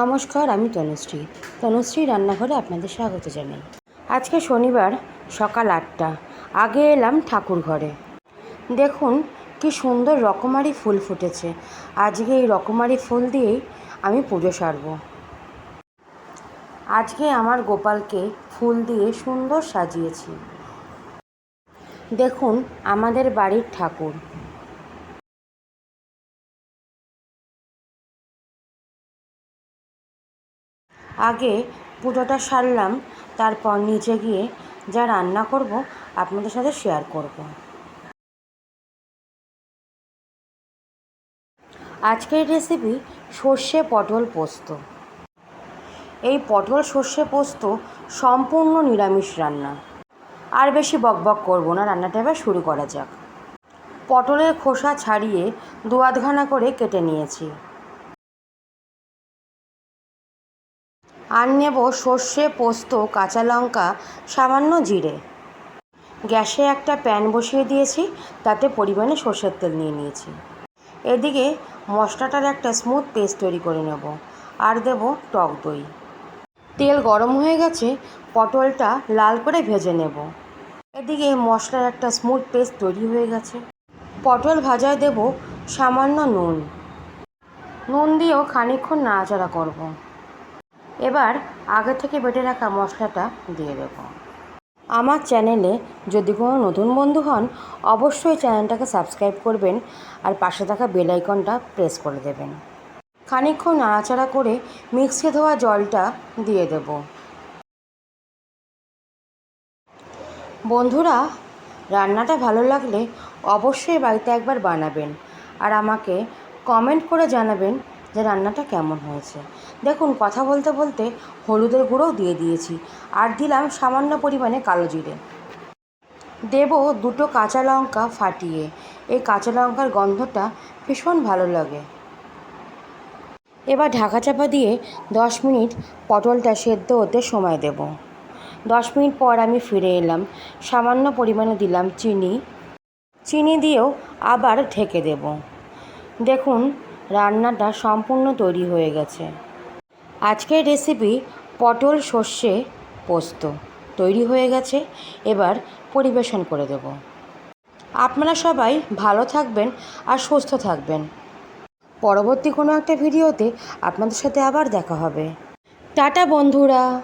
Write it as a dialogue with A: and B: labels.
A: নমস্কার, আমি তনুশ্রী। তনুশ্রী রান্নাঘরে আপনাদের স্বাগত জানাই। আজকে শনিবার, সকাল আটটা। আগে এলাম ঠাকুর ঘরে। দেখুন, কি সুন্দর রকমারি ফুল ফুটেছে। আজকে এই রকমারি ফুল দিয়েই আমি পুজো সারব। আজকে আমার গোপালকে ফুল দিয়ে সুন্দর সাজিয়েছি। দেখুন, আমাদের বাড়ির ঠাকুর। আগে পুজোটা সারলাম, তারপর নিচে গিয়ে যা রান্না করব আপনাদের সাথে শেয়ার করব। আজকের রেসিপি সর্ষে পটল পোস্ত। এই পটল সর্ষে পোস্ত সম্পূর্ণ নিরামিষ রান্না। আর বেশি বকবক করব না, রান্নাটা এবার শুরু করা যাক। পটলের খোসা ছাড়িয়ে দু আধখানা করে কেটে নিয়েছি। আর নেব সর্ষে, পোস্ত, কাঁচা লঙ্কা, সামান্য জিরে। গ্যাসে একটা প্যান বসিয়ে দিয়েছি, তাতে পরিমাণে সর্ষের তেল নিয়ে নিয়েছি। এদিকে মশলাটার একটা স্মুথ পেস্ট তৈরি করে নেব, আর দেব টক দই। তেল গরম হয়ে গেছে, পটলটা লাল করে ভেজে নেব। এদিকে মশলার একটা স্মুথ পেস্ট তৈরি হয়ে গেছে। পটল ভাজায় দেব সামান্য নুন। নুন দিয়েও খানিকক্ষণ নাড়াচাড়া করব। এবার আগে থেকে বেটে রাখা মশলাটা দিয়ে দেব। আমার চ্যানেলে যদি কোনো নতুন বন্ধু হন, অবশ্যই চ্যানেলটাকে সাবস্ক্রাইব করবেন আর পাশে থাকা বেল আইকনটা প্রেস করে দেবেন। খানিকক্ষণ নাড়াচাড়া করে মিক্সে ধোয়া জলটা দিয়ে দেব। বন্ধুরা, রান্নাটা ভালো লাগলে অবশ্যই বাড়িতে একবার বানাবেন আর আমাকে কমেন্ট করে জানাবেন যে রান্নাটা কেমন হয়েছে। দেখুন, কথা বলতে বলতে হলুদের গুঁড়োও দিয়ে দিয়েছি আর দিলাম সামান্য পরিমাণে কালো জিরে। দেব দুটো কাঁচা লঙ্কা ফাটিয়ে। এই কাঁচা লঙ্কার গন্ধটা ভীষণ ভালো লাগে। এবার ঢাকা চাপা দিয়ে দশ মিনিট পটলটা সেদ্ধ হতে সময় দেব। দশ মিনিট পর আমি ফিরে এলাম। সামান্য পরিমাণে দিলাম চিনি। চিনি দিয়েও আবার ঢেকে দেব। দেখুন রান্নাটা সম্পূর্ণ তৈরি হয়ে গেছে। আজকের রেসিপি পটল সর্ষে পোস্ত। তৈরি হয়ে গেছে, এবার পরিবেশন করে দেব। আপনারা সবাই ভালো থাকবেন আর সুস্থ থাকবেন। পরবর্তী কোনো একটা ভিডিওতে আপনাদের সাথে আবার দেখা হবে। টাটা বন্ধুরা!